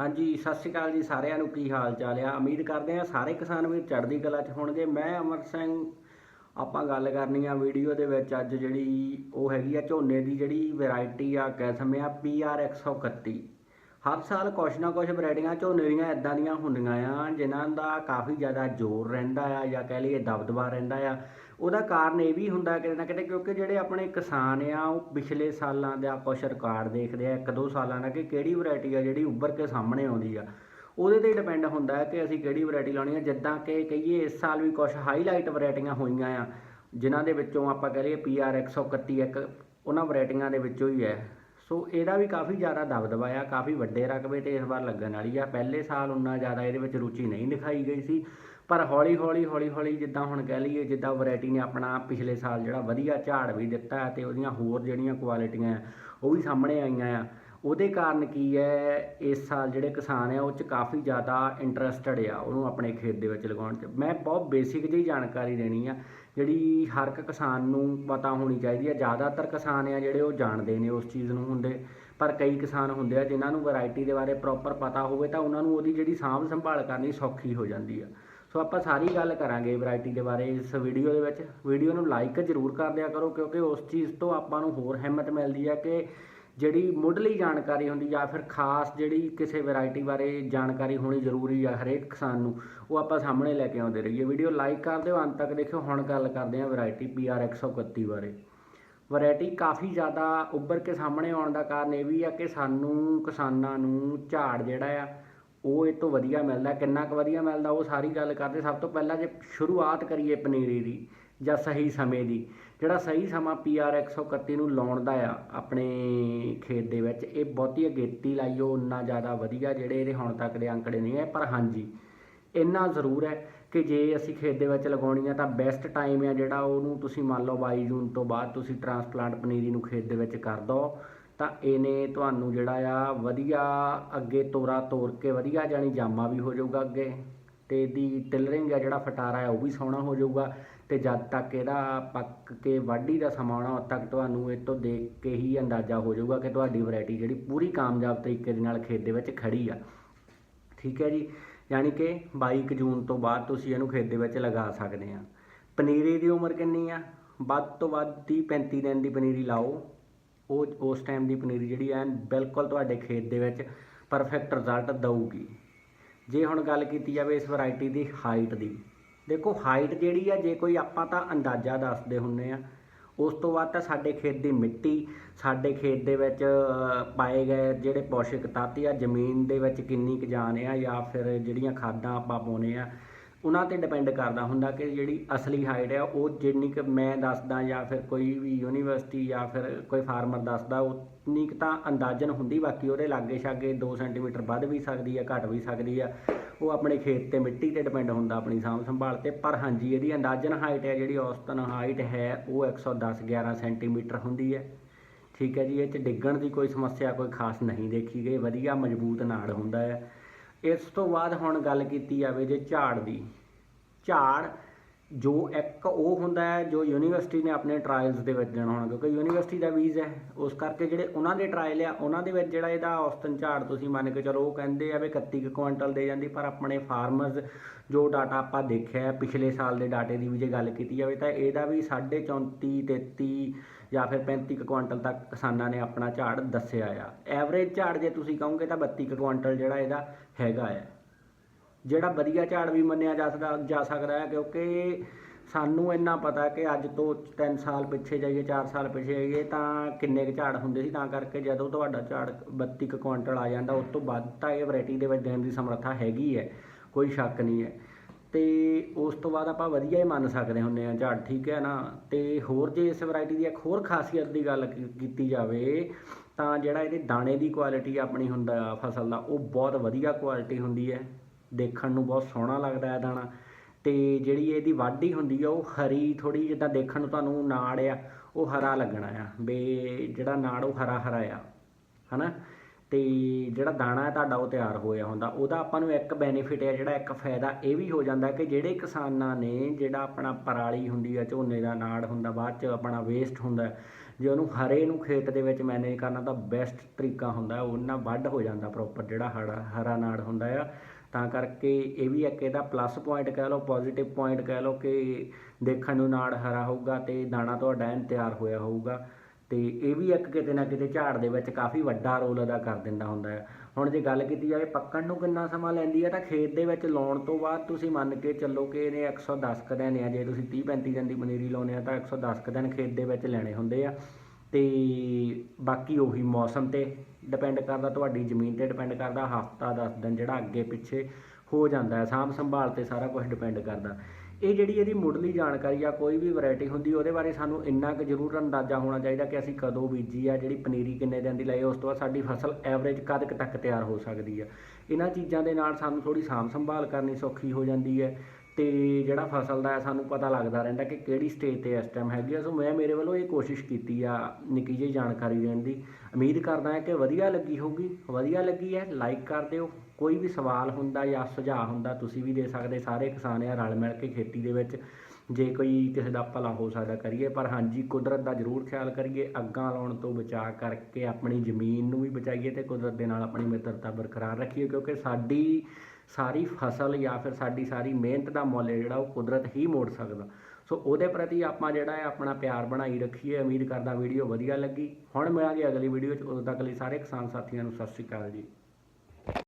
ਹਾਂਜੀ, ਸਤਿ ਸ਼੍ਰੀ ਅਕਾਲ ਜੀ ਸਾਰਿਆਂ ਨੂੰ, ਕੀ ਹਾਲ ਚਾਲ ਆ? ਉਮੀਦ ਕਰਦੇ ਆ ਸਾਰੇ ਕਿਸਾਨ ਵੀਰ ਚੜ੍ਹਦੀ ਕਲਾ 'ਚ ਹੋਣਗੇ। ਮੈਂ ਅਮਰ ਸਿੰਘ, ਆਪਾਂ ਗੱਲ ਕਰਨੀ ਆ ਵੀਡੀਓ ਦੇ ਵਿੱਚ ਅੱਜ ਜਿਹੜੀ ਉਹ ਹੈਗੀ ਆ ਝੋਨੇ ਦੀ ਜਿਹੜੀ ਵੈਰਾਈਟੀ ਆ ਕਿਸਮ ਆ PR 131 ਹਰ ਸਾਲ ਕੁਛ ਨਾ ਕੁਛ ਵੈਰਾਈਟੀਆਂ ਝੋਨੇ ਦੀਆਂ ਇਦਾਂ ਦੀਆਂ ਹੁੰਦੀਆਂ ਆ, ਜਿਨ੍ਹਾਂ ਦਾ ਕਾਫੀ ਜ਼ਿਆਦਾ ਜ਼ੋਰ ਰਹਿੰਦਾ ਆ ਜਾਂ ਕਹਿ ਲਈਏ ਦਬਦਬਾ ਰਹਿੰਦਾ ਆ। ਉਹਦਾ ਕਾਰਨ ਇਹ ਵੀ ਹੁੰਦਾ ਕਿਤੇ ਨਾ ਕਿਤੇ, ਕਿਉਂਕਿ ਜਿਹੜੇ ਆਪਣੇ ਕਿਸਾਨ ਆ, ਉਹ ਪਿਛਲੇ ਸਾਲਾਂ ਦਾ ਕੁਛ ਰਿਕਾਰਡ ਦੇਖਦੇ ਆ, ਇੱਕ ਦੋ ਸਾਲਾਂ ਦਾ ਕਿ ਕਿਹੜੀ ਵੈਰਾਈਟੀ ਆ ਜਿਹੜੀ ਉੱਭਰ ਕੇ ਸਾਹਮਣੇ ਆਉਂਦੀ ਆ। ਉਹਦੇ ਤੇ ਡਿਪੈਂਡ ਹੁੰਦਾ ਹੈ ਕਿ ਅਸੀਂ ਕਿਹੜੀ ਵੈਰਾਈਟੀ ਲਾਉਣੀ ਆ, ਜਿੱਦਾਂ ਕਿ ਕਹੀਏ ਇਸ ਸਾਲ ਵੀ ਕੁਝ ਹਾਈਲਾਈਟ ਵੈਰਾਈਟੀਆਂ ਹੋਈਆਂ ਆ, ਜਿਨ੍ਹਾਂ ਦੇ ਵਿੱਚੋਂ ਆਪਾਂ ਕਹ ਲਈਏ PR 131 ਇੱਕ, ਉਹਨਾਂ ਵੈਰਾਈਟੀਆਂ ਦੇ ਵਿੱਚੋਂ ਹੀ ਹੈ। ਸੋ ਇਹਦਾ ਵੀ ਕਾਫੀ ਜ਼ਿਆਦਾ ਦਬਦਬਾ ਆ, ਕਾਫੀ ਵੱਡੇ ਰਕਬੇ ਤੇ ਇਸ ਵਾਰ ਲੱਗਣ ਵਾਲੀ ਆ। ਪਹਿਲੇ ਸਾਲ ਉਨਾ ਜ਼ਿਆਦਾ ਇਹਦੇ ਵਿੱਚ ਰੁਚੀ ਨਹੀਂ ਦਿਖਾਈ ਗਈ ਸੀ। ਪਰ ਹੌਲੀ ਹੌਲੀ ਹੌਲੀ ਹੌਲੀ ਜਿੱਦਾਂ ਹੁਣ ਕਹਿ ਲਈਏ, ਜਿੱਦਾਂ ਵੈਰਾਈਟੀ ਨੇ ਆਪਣਾ ਪਿਛਲੇ ਸਾਲ ਜਿਹੜਾ ਵਧੀਆ ਝਾੜ ਵੀ ਦਿੱਤਾ ਹੈ ਤੇ ਉਹਦੀਆਂ ਹੋਰ ਜਿਹੜੀਆਂ ਕੁਆਲਿਟੀਆਂ ਆ ਉਹ ਵੀ ਸਾਹਮਣੇ ਆਈਆਂ ਆ। ਉਹਦੇ ਕਾਰਨ ਕੀ ਹੈ, ਇਸ ਸਾਲ ਜਿਹੜੇ ਕਿਸਾਨ ਆ ਉਹ ਚ ਕਾਫੀ ਜ਼ਿਆਦਾ ਇੰਟਰਸਟਡ ਆ ਉਹਨੂੰ ਆਪਣੇ ਖੇਤ ਦੇ ਵਿੱਚ ਲਗਾਉਣ ਚ। ਮੈਂ ਬਹੁਤ ਬੇਸਿਕ ਜਿਹੀ ਜਾਣਕਾਰੀ ਦੇਣੀ ਆ, ਜਿਹੜੀ ਹਰ ਇੱਕ ਕਿਸਾਨ ਨੂੰ ਪਤਾ ਹੋਣੀ ਚਾਹੀਦੀ ਆ। ਜ਼ਿਆਦਾਤਰ ਕਿਸਾਨ ਆ ਜਿਹੜੇ ਉਹ ਜਾਣਦੇ ਨੇ ਉਸ ਚੀਜ਼ ਨੂੰ ਹੁੰਦੇ, ਪਰ ਕਈ ਕਿਸਾਨ ਹੁੰਦੇ ਆ, ਜਿਨ੍ਹਾਂ ਨੂੰ ਵੈਰਾਈਟੀ ਦੇ ਬਾਰੇ ਪ੍ਰੋਪਰ ਪਤਾ ਹੋਵੇ ਤਾਂ ਉਹਨਾਂ ਨੂੰ ਉਹਦੀ ਜਿਹੜੀ ਸਾਂਭ ਸੰਭਾਲ ਕਰਨੀ ਸੌਖੀ ਹੋ ਜਾਂਦੀ ਆ। ਸੋ ਆਪਾਂ ਸਾਰੀ ਗੱਲ ਕਰਾਂਗੇ ਵੈਰਾਈਟੀ ਦੇ ਬਾਰੇ ਇਸ ਵੀਡੀਓ ਦੇ ਵਿੱਚ। ਵੀਡੀਓ ਨੂੰ ਲਾਈਕ ਜ਼ਰੂਰ ਕਰ ਦਿਆ ਕਰੋ ਕਿਉਂਕਿ ਉਸ ਚੀਜ਼ ਤੋਂ ਆਪਾਂ ਨੂੰ ਹੋਰ ਹਿੰਮਤ ਮਿਲਦੀ ਹੈ ਕਿ ਜਿਹੜੀ ਮੁੱਢਲੀ ਜਾਣਕਾਰੀ ਹੁੰਦੀ ਜਾਂ ਫਿਰ ਖਾਸ ਜਿਹੜੀ ਕਿਸੇ ਵੈਰਾਈਟੀ ਬਾਰੇ ਜਾਣਕਾਰੀ ਹੋਣੀ ਜ਼ਰੂਰੀ ਆ ਹਰੇਕ ਕਿਸਾਨ ਨੂੰ, ਉਹ ਆਪਾਂ ਸਾਹਮਣੇ ਲੈ ਕੇ ਆਉਂਦੇ ਰਹੀਏ। ਵੀਡੀਓ ਲਾਈਕ ਕਰ ਦਿਓ, ਅੰਤ ਤੱਕ ਦੇਖਿਓ। ਹੁਣ ਗੱਲ ਕਰਦੇ ਹਾਂ ਵੈਰਾਈਟੀ PR 131 ਬਾਰੇ। ਵੈਰਾਈਟੀ ਕਾਫੀ ਜ਼ਿਆਦਾ ਉੱਭਰ ਕੇ ਸਾਹਮਣੇ ਆਉਣ ਦਾ ਕਾਰਨ ਇਹ ਵੀ ਆ ਕਿ ਸਾਨੂੰ ਕਿਸਾਨਾਂ ਨੂੰ ਝਾੜ ਜਿਹੜਾ ਆ ਉਹ ਇਹ ਤੋਂ ਵਧੀਆ ਮਿਲਦਾ, ਕਿੰਨਾ ਕੁ ਵਧੀਆ ਮਿਲਦਾ, ਉਹ ਸਾਰੀ ਗੱਲ ਕਰਦੇ ਸਭ ਤੋਂ ਪਹਿਲਾਂ ਜੇ ਸ਼ੁਰੂਆਤ ਕਰੀਏ ਪਨੀਰੀ ਦੀ ਜਾਂ ਸਹੀ ਸਮੇਂ ਦੀ, ਜਿਹੜਾ ਸਹੀ ਸਮਾਂ PR 131 ਨੂੰ ਲਾਉਣ ਦਾ ਆ ਆਪਣੇ ਖੇਤ ਦੇ ਵਿੱਚ, ਇਹ ਬਹੁਤੀ ਅਗੇਤੀ ਲਾਈਓ, ਉਨਾ ਜ਼ਿਆਦਾ ਵਧੀਆ ਜਿਹੜੇ ਇਹਦੇ ਹੁਣ ਤੱਕ ਦੇ ਅੰਕੜੇ ਨਹੀਂ ਹੈ, ਪਰ ਹਾਂਜੀ, ਇੰਨਾ ਜ਼ਰੂਰ ਹੈ ਕਿ ਜੇ ਅਸੀਂ ਖੇਤ ਦੇ ਵਿੱਚ ਲਗਾਉਣੀ ਆ ਤਾਂ ਬੈਸਟ ਟਾਈਮ ਆ ਜਿਹੜਾ ਉਹਨੂੰ ਤੁਸੀਂ ਮੰਨ ਲਓ 22 ਜੂਨ ਤੋਂ ਬਾਅਦ ਤੁਸੀਂ ਟ੍ਰਾਂਸਪਲਾਂਟ ਪਨੀਰੀ ਨੂੰ ਖੇਤ ਦੇ ਵਿੱਚ ਕਰ ਦੋ ਤਾਂ ਇਹਨੇ ਤੁਹਾਨੂੰ ਜਿਹੜਾ ਆ ਵਧੀਆ ਅੱਗੇ ਤੋਰਾ ਤੋਰ ਕੇ ਵਧੀਆ ਜਾਨੀ ਜਾਮਾ ਵੀ ਹੋ ਜਾਊਗਾ ਅੱਗੇ। ਤੇ ਇਹਦੀ ਟਿਲਰਿੰਗ ਆ ਜਿਹੜਾ ਫਟਾਰਾ ਹੈ ਉਹ ਵੀ ਸੋਹਣਾ ਹੋ ਜਾਊਗਾ। ਤੇ ਜਦ ਤੱਕ ਇਹਦਾ ਪੱਕ ਕੇ ਵਾਢੀ ਦਾ ਸਮਾਂ ਆਉਣਾ ਉਦ ਤੱਕ ਤੁਹਾਨੂੰ ਇਹ ਤੋਂ ਦੇਖ ਕੇ ਹੀ ਅੰਦਾਜ਼ਾ ਹੋ ਜਾਊਗਾ ਕਿ ਤੁਹਾਡੀ ਵੈਰਾਈਟੀ ਜਿਹੜੀ ਪੂਰੀ ਕਾਮਯਾਬ ਤਰੀਕੇ ਦੇ ਨਾਲ ਖੇਤ ਦੇ ਵਿੱਚ ਖੜੀ ਆ। ਠੀਕ ਹੈ ਜੀ? ਯਾਨੀ ਕਿ 22 ਜੂਨ ਤੋਂ ਬਾਅਦ ਤੁਸੀਂ ਇਹਨੂੰ ਖੇਤ ਦੇ ਵਿੱਚ ਲਗਾ ਸਕਦੇ ਆ। ਪਨੀਰੀ ਦੀ ਉਮਰ ਕਿੰਨੀ ਆ? ਵੱਧ ਤੋਂ ਵੱਧ 30 35 ਦਿਨ ਦੀ ਪਨੀਰੀ ਲਾਓ। ਉਹ ਉਸ ਟਾਈਮ ਦੀ ਪਨੀਰੀ ਜਿਹੜੀ ਐਨ ਬਿਲਕੁਲ ਤੁਹਾਡੇ ਖੇਤ ਦੇ ਵਿੱਚ ਪਰਫੈਕਟ ਰਿਜ਼ਲਟ ਦਊਗੀ। ਜੇ ਹੁਣ ਗੱਲ ਕੀਤੀ ਜਾਵੇ ਇਸ ਵੈਰਾਈਟੀ ਦੀ ਹਾਈਟ ਦੀ, ਦੇਖੋ ਹਾਈਟ ਜਿਹੜੀ ਆ, ਜੇ ਕੋਈ ਆਪਾਂ ਤਾਂ ਅੰਦਾਜ਼ਾ ਦੱਸਦੇ ਹੁੰਨੇ ਆ, ਉਸ ਤੋਂ ਬਾਅਦ ਤਾਂ ਸਾਡੇ ਖੇਤ ਦੀ ਮਿੱਟੀ, ਸਾਡੇ ਖੇਤ ਦੇ ਵਿੱਚ ਪਾਏ ਗਏ ਜਿਹੜੇ ਪੋਸ਼ਕ ਤੱਤ ਆ ਜ਼ਮੀਨ ਦੇ ਵਿੱਚ ਕਿੰਨੀ ਕੁ ਜਾਣ ਆ ਜਾਂ ਫਿਰ ਜਿਹੜੀਆਂ ਖਾਦਾਂ ਆਪਾਂ ਪਾਉਨੇ ਆ ਉਹਨਾਂ ਤੇ ਡਿਪੈਂਡ ਕਰਦਾ ਹੁੰਦਾ ਕਿ ਜਿਹੜੀ ਅਸਲੀ ਹਾਈਟ ਆ, ਉਹ ਜਿੰਨੀ ਕੁ ਮੈਂ ਦੱਸਦਾ ਜਾਂ ਫਿਰ ਕੋਈ ਵੀ ਯੂਨੀਵਰਸਿਟੀ ਜਾਂ ਫਿਰ ਕੋਈ ਫਾਰਮਰ ਦੱਸਦਾ ਉਨੀ ਕੁ ਤਾਂ ਅੰਦਾਜ਼ਨ ਹੁੰਦੀ, ਬਾਕੀ ਉਹਦੇ ਲਾਗੇ ਛਾਗੇ 2 ਸੈਂਟੀਮੀਟਰ ਵੱਧ ਵੀ ਸਕਦੀ ਆ, ਘਟ ਵੀ ਸਕਦੀ ਆ, ਉਹ ਆਪਣੇ ਖੇਤ ਤੇ ਮਿੱਟੀ ਤੇ ਡਿਪੈਂਡ ਹੁੰਦਾ ਆਪਣੀ ਸਾਂਭ ਸੰਭਾਲ ਤੇ, ਪਰ ਹਾਂਜੀ, ਇਹਦੀ ਅੰਦਾਜ਼ਨ ਹਾਈਟ ਹੈ ਜਿਹੜੀ ਔਸਤਨ ਹਾਈਟ ਹੈ, ਉਹ 110 11 ਸੈਂਟੀਮੀਟਰ ਹੁੰਦੀ ਹੈ। ਠੀਕ ਹੈ ਜੀ, ਇਹ ਚ ਡਿੱਗਣ ਦੀ ਕੋਈ ਸਮੱਸਿਆ ਕੋਈ ਖਾਸ ਨਹੀਂ ਦੇਖੀ ਗਈ, ਵਧੀਆ ਮਜ਼ਬੂਤ ਨਾੜ ਹੁੰਦਾ ਹੈ। ਇਸ ਤੋਂ ਬਾਅਦ ਹੁਣ ਗੱਲ ਕੀਤੀ ਜਾਵੇ ਜੇ ਝਾੜ ਦੀ। ਝਾੜ ਜੋ ਇੱਕ ਉਹ ਹੁੰਦਾ ਹੈ ਜੋ ਯੂਨੀਵਰਸਿਟੀ ਨੇ ਆਪਣੇ ਟਰਾਇਲਸ ਦੇ ਵਿੱਚ ਦੇਣਾ ਹੋਣਾ, ਕਿਉਂਕਿ ਯੂਨੀਵਰਸਿਟੀ ਦਾ ਵੀਜ਼ ਹੈ। ਉਸ ਕਰਕੇ ਜਿਹੜੇ ਉਹਨਾਂ ਦੇ ਟਰਾਇਲ ਆ, ਉਹਨਾਂ ਦੇ ਵਿੱਚ ਜਿਹੜਾ ਇਹਦਾ ਔਸਤਨ ਝਾੜ ਤੁਸੀਂ ਮੰਨ ਕੇ ਚਲੋ, ਉਹ ਕਹਿੰਦੇ ਆ ਵੀ 31 ਕੁਇੰਟਲ ਦੇ ਜਾਂਦੀ, ਪਰ ਆਪਣੇ ਫਾਰਮਰਸ ਜੋ ਡਾਟਾ ਆਪਾਂ ਦੇਖਿਆ ਪਿਛਲੇ ਸਾਲ ਦੇ ਡਾਟੇ ਦੀ ਵੀ ਜੇ ਗੱਲ ਕੀਤੀ ਜਾਵੇ ਤਾਂ ਇਹਦਾ ਵੀ 34 33 ਜਾਂ ਫਿਰ 35 ਕੁ ਕੁਆਂਟਲ ਤੱਕ ਕਿਸਾਨਾਂ ਨੇ ਆਪਣਾ ਝਾੜ ਦੱਸਿਆ ਆ। ਐਵਰੇਜ ਝਾੜ ਜੇ ਤੁਸੀਂ ਕਹੋਗੇ ਤਾਂ 32 ਕੁ ਕੁਆਂਟਲ ਜਿਹੜਾ ਇਹਦਾ ਹੈਗਾ ਹੈ ਜਿਹੜਾ ਵਧੀਆ ਝਾੜ ਵੀ ਮੰਨਿਆ ਜਾ ਸਕਦਾ ਜਾ ਸਕਦਾ ਹੈ, ਕਿਉਂਕਿ ਸਾਨੂੰ ਇੰਨਾ ਪਤਾ ਕਿ ਅੱਜ ਤੋਂ 3 ਸਾਲ ਪਿੱਛੇ ਜਾਈਏ 4 ਸਾਲ ਪਿੱਛੇ ਜਾਈਏ, ਤਾਂ ਕਿੰਨੇ ਕੁ ਝਾੜ ਹੁੰਦੇ ਸੀ। ਤਾਂ ਕਰਕੇ ਜਦੋਂ ਤੁਹਾਡਾ ਝਾੜ 32 ਕੁ ਕੁਇੰਟਲ ਆ ਜਾਂਦਾ, ਉਸ ਤੋਂ ਵੱਧ ਤਾਂ ਇਹ ਵੈਰਾਈਟੀ ਦੇ ਵਿੱਚ ਦੇਣ ਦੀ ਸਮਰੱਥਾ ਹੈਗੀ ਹੈ। ਕੋਈ ਸ਼ੱਕ ਨਹੀਂ ਹੈ। ਤੇ ਉਸ ਤੋਂ ਬਾਅਦ ਆਪਾਂ ਵਧੀਆ ਹੀ ਮੰਨ ਸਕਦੇ ਹੁੰਨੇ ਆ ਝਾੜ, ਠੀਕ ਹੈ ਨਾ? ਤੇ ਹੋਰ ਜੇ ਇਸ ਵੈਰਾਈਟੀ ਦੀ ਇੱਕ ਹੋਰ ਖਾਸੀਅਤ ਦੀ ਗੱਲ ਕੀਤੀ ਜਾਵੇ ਤਾਂ ਜਿਹੜਾ ਇਹਦੇ ਦਾਣੇ ਦੀ ਕੁਆਲਿਟੀ ਆਪਣੀ ਹੁੰਦਾ ਫਸਲ ਦਾ, ਉਹ ਬਹੁਤ ਵਧੀਆ ਕੁਆਲਿਟੀ ਹੁੰਦੀ ਹੈ। ਦੇਖਣ ਨੂੰ ਬਹੁਤ ਸੋਹਣਾ ਲੱਗਦਾ ਹੈ ਦਾਣਾ। ਤੇ ਜਿਹੜੀ ਇਹਦੀ ਵਾਢੀ ਹੁੰਦੀ ਆ, ਉਹ ਹਰੀ ਥੋੜੀ ਜਿੱਦਾਂ ਦੇਖਣ ਨੂੰ ਤੁਹਾਨੂੰ ਨਾੜ ਆ, ਉਹ ਹਰਾ ਲੱਗਣਾ ਆ। ਵੀ ਜਿਹੜਾ ਨਾੜ, ਉਹ ਹਰਾ ਹਰਾ ਆ। ਹਨਾ? ਤੇ ਜਿਹੜਾ ਦਾਣਾ ਹੈ ਤੁਹਾਡਾ ਉਹ ਤਿਆਰ ਹੋਇਆ ਹੁੰਦਾ, ਉਹਦਾ ਆਪਾਂ ਨੂੰ ਇੱਕ ਬੈਨੀਫਿਟ ਹੈ, ਜਿਹੜਾ ਇੱਕ ਫਾਇਦਾ ਇਹ ਵੀ ਹੋ ਜਾਂਦਾ ਕਿ ਜਿਹੜੇ ਕਿਸਾਨਾਂ ਨੇ ਜਿਹੜਾ ਆਪਣਾ ਪਰਾਲੀ ਹੁੰਦੀ ਹੈ ਝੋਨੇ ਦਾ ਨਾੜ ਹੁੰਦਾ, ਬਾਅਦ ਚ ਆਪਣਾ ਵੇਸਟ ਹੁੰਦਾ, ਜੇ ਉਹਨੂੰ ਹਰੇ ਨੂੰ ਖੇਤ ਦੇ ਵਿੱਚ ਮੈਨੇਜ ਕਰਨਾ ਤਾਂ ਬੈਸਟ ਤਰੀਕਾ ਹੁੰਦਾ ਉਹਨਾਂ ਵੱਢ ਹੋ ਜਾਂਦਾ ਪ੍ਰੋਪਰ ਜਿਹੜਾ ਹਰਾ ਹਰਾ ਨਾੜ ਹੁੰਦਾ ਆ। ਤਾਂ ਕਰਕੇ ਇਹ ਵੀ ਇੱਕ ਇਹਦਾ ਪਲੱਸ ਪੁਆਇੰਟ ਕਹਿ ਲਓ ਪੋਜ਼ਿਟਿਵ ਪੁਆਇੰਟ ਕਹਿ ਲਓ ਕਿ ਦੇਖਣ ਨੂੰ ਨਾੜ ਹਰਾ ਹੋਊਗਾ ਤੇ ਦਾਣਾ ਤੁਹਾਡਾ ਐਨ ਤਿਆਰ ਹੋਇਆ ਹੋਊਗਾ। ਤੇ ਇਹ ਵੀ ਇੱਕ ਕਿਤੇ ਨਾ ਕਿਤੇ ਝਾੜ ਦੇ ਵਿੱਚ ਕਾਫੀ ਵੱਡਾ ਰੋਲ ਅਦਾ ਕਰ ਦਿੰਦਾ ਹੁੰਦਾ ਹੈ। ਹੁਣ ਜੇ ਗੱਲ ਕੀਤੀ ਜਾਵੇ ਪੱਕਣ ਨੂੰ ਕਿੰਨਾ ਸਮਾਂ ਲੈਂਦੀ ਹੈ ਤਾਂ ਖੇਤ ਦੇ ਵਿੱਚ ਲਾਉਣ ਤੋਂ ਬਾਅਦ ਤੁਸੀਂ ਮੰਨ ਕੇ ਚੱਲੋ ਕਿ ਇਹਨੇ 110 ਕੁ ਦਿਨ ਆ, ਜੇ ਤੁਸੀਂ 30 35 ਦਿਨ ਦੀ ਪਨੀਰੀ ਲਾਉਂਦੇ ਆ ਤਾਂ 110 ਕੁ ਦਿਨ ਖੇਤ ਦੇ ਵਿੱਚ ਲੈਣੇ ਹੁੰਦੇ ਆ। ਤੇ ਬਾਕੀ ਉਹੀ ਮੌਸਮ ਤੇ ਡਿਪੈਂਡ ਕਰਦਾ, ਤੁਹਾਡੀ ਜ਼ਮੀਨ ਤੇ ਡਿਪੈਂਡ ਕਰਦਾ, ਹਫਤਾ 10 ਦਿਨ ਜਿਹੜਾ ਅੱਗੇ ਪਿੱਛੇ ਹੋ ਜਾਂਦਾ ਹੈ, ਸਾਂਭ ਸੰਭਾਲ ਤੇ ਸਾਰਾ ਕੁਝ ਡਿਪੈਂਡ ਕਰਦਾ। ਇਹ ਜਿਹੜੀ ਇਹਦੀ ਮੁੱਢਲੀ ਜਾਣਕਾਰੀ ਆ, ਕੋਈ ਵੀ ਵੈਰਾਈਟੀ ਹੁੰਦੀ, ਉਹਦੇ ਬਾਰੇ ਸਾਨੂੰ ਇੰਨਾ ਕੁ ਜ਼ਰੂਰ ਅੰਦਾਜ਼ਾ ਹੋਣਾ ਚਾਹੀਦਾ ਕਿ ਅਸੀਂ ਕਦੋਂ ਬੀਜੀ ਆ, ਜਿਹੜੀ ਪਨੀਰੀ ਕਿੰਨੇ ਦਿਨ ਦੀ ਲਾਈ ਉਸ ਤੋਂ ਬਾਅਦ ਸਾਡੀ ਫਸਲ ਐਵਰੇਜ ਕਦ ਤੱਕ ਤਿਆਰ ਹੋ ਸਕਦੀ ਆ। ਇਹਨਾਂ ਚੀਜ਼ਾਂ ਦੇ ਨਾਲ ਸਾਨੂੰ ਥੋੜੀ ਸਾਂਭ ਸੰਭਾਲ ਕਰਨੀ ਸੌਖੀ ਹੋ ਜਾਂਦੀ ਹੈ ਤੇ ਜਿਹੜਾ ਫਸਲ ਦਾ ਸਾਨੂੰ ਪਤਾ ਲੱਗਦਾ ਰਹਿੰਦਾ ਕਿ ਕਿਹੜੀ ਸਟੇਜ ਤੇ ਇਸ ਟਾਈਮ ਹੈਗੀ ਆ। ਸੋ ਮੈਂ ਮੇਰੇ ਵੱਲੋਂ ਇਹ ਕੋਸ਼ਿਸ਼ ਕੀਤੀ ਆ, ਨਿੱਕੀ ਜਿਹੀ ਜਾਣਕਾਰੀ ਦੇਣ ਦੀ। ਉਮੀਦ ਕਰਦਾ ਹਾਂ ਕਿ ਵਧੀਆ ਲੱਗੀ ਹੋਊਗੀ। ਵਧੀਆ ਲੱਗੀ ਹੈ ਲਾਈਕ ਕਰ ਦਿਓ। ਕੋਈ ਵੀ ਸਵਾਲ ਹੁੰਦਾ ਜਾਂ ਸੁਝਾਅ ਹੁੰਦਾ, ਤੁਸੀਂ ਵੀ ਦੇ ਸਕਦੇ, ਸਾਰੇ ਕਿਸਾਨ ਆ ਰਲ ਮਿਲ ਕੇ ਖੇਤੀ ਦੇ ਵਿੱਚ, ਜੇ ਕੋਈ ਕਿਸੇ ਦਾ ਭਲਾ ਹੋ ਸਕਦਾ ਕਰੀਏ, ਪਰ ਹਾਂਜੀ, ਕੁਦਰਤ ਦਾ ਜ਼ਰੂਰ ਖਿਆਲ ਕਰੀਏ, ਅੱਗਾਂ ਲਾਉਣ ਤੋਂ ਬਚਾ ਕਰਕੇ ਆਪਣੀ ਜ਼ਮੀਨ ਨੂੰ ਵੀ ਬਚਾਈਏ ਤੇ ਕੁਦਰਤ ਦੇ ਨਾਲ ਆਪਣੀ ਮਿੱਤਰਤਾ ਬਰਕਰਾਰ ਰੱਖੀਏ, ਕਿਉਂਕਿ ਸਾਡੀ ਸਾਰੀ ਫਸਲ ਜਾਂ ਫਿਰ ਸਾਡੀ ਸਾਰੀ ਮਿਹਨਤ ਦਾ ਮੁੱਲ ਹੈ ਜਿਹੜਾ, ਉਹ ਕੁਦਰਤ ਹੀ ਮੋੜ ਸਕਦਾ। ਸੋ ਉਹਦੇ ਪ੍ਰਤੀ ਆਪਾਂ ਜਿਹੜਾ ਹੈ ਆਪਣਾ ਪਿਆਰ ਬਣਾਈ ਰੱਖੀਏ। ਉਮੀਦ ਕਰਦਾ ਵੀਡੀਓ ਵਧੀਆ ਲੱਗੀ। ਹੁਣ ਮਿਲਾਂਗੇ ਅਗਲੀ ਵੀਡੀਓ 'ਚ। ਉਦੋਂ ਤੱਕ ਲਈ ਸਾਰੇ ਕਿਸਾਨ ਸਾਥੀਆਂ ਨੂੰ ਸਤਿ ਸ਼੍ਰੀ ਅਕਾਲ ਜੀ।